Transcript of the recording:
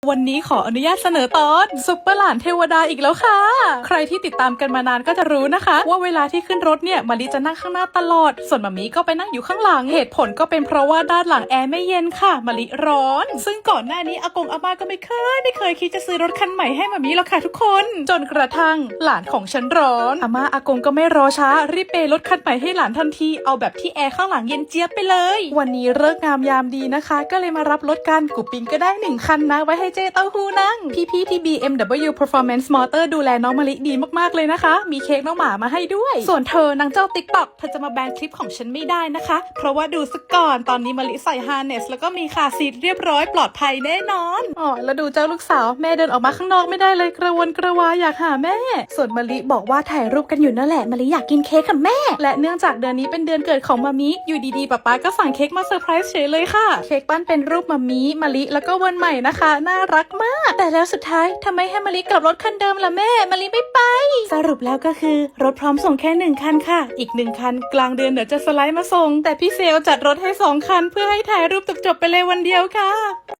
วันนี้ขออนุญาตเสนอตอนซุปเปอร์หลานเทวดาอีกแล้วค่ะ ใครที่ติดตามกันมานานก็จะรู้นะคะ ว่าเวลาที่ขึ้นรถเนี่ยมาริจะนั่งข้างหน้าตลอด ส่วนมามีก็ไปนั่งอยู่ข้างหลังเหตุผลก็เป็นเพราะว่าด้านหลังแอร์ไม่เย็นค่ะมาริร้อน ซึ่งก่อนหน้านี้อากงอาม่าก็ไม่เคยไม่เคยคิดจะซื้อรถคันใหม่ให้มามีหรอกค่ะทุกคน จนกระทั่งหลานของฉันร้อนอาม่าอากงก็ไม่รอช้ารีบเปย์รถคันใหม่ให้หลานทันทีเอาแบบที่แอร์ข้างหลังเย็นเจี๊ยบไปเลย วันนี้เลิกงามยามดีนะคะ ก็เลยมารับรถกันกูปิงก็ได้หนึ่งคันนะไว้ให้เจเต้าหู้นั่ง พี่ๆที่ BMW Performance Motor ดูแลน้องมะลิดีมากๆเลยนะคะ มีเค้กน้องหมามาให้ด้วย ส่วนเธอนางเจ้าติ๊กต็อกเธอจะมาแบนคลิปของฉันไม่ได้นะคะ เพราะว่าดูสกก่อนตอนนี้มะลิใส่ฮาร์เนสแล้วก็มีคาซีทเรียบร้อยปลอดภัยแน่นอนอ๋อแล้วดูเจ้าลูกสาวแม่เดินออกมาข้างนอกไม่ได้เลยกระวนกระวายอยากหาแม่ ส่วนมะลิบอกว่าถ่ายรูปกันอยู่นั่นแหละมะลิอยากกินเค้กกับแม่ และเนื่องจากเดือนนี้เป็นเดือนเกิดของมามิอยู่ดีๆป๊าป๊าก็สั่งเค้กมาเซอร์ไพรส์เฉยเลยค่ะเค้กปั้นเป็นรูปมามิมะลิแล้วก็วันใหม่นะคะน่ารักมาก แต่แล้วสุดท้ายทำไมให้มาลิกลับรถคันเดิมล่ะแม่มาลิไม่ไป สรุปแล้วก็คือรถพร้อมส่งแค่หนึ่งคันค่ะ อีกหนึ่งคัน กลางเดือนเดี๋ยวจะสไลด์มาส่ง แต่พี่เซลจัดรถให้สองคันเพื่อให้ถ่ายรูปจบๆไปเลยวันเดียวค่ะ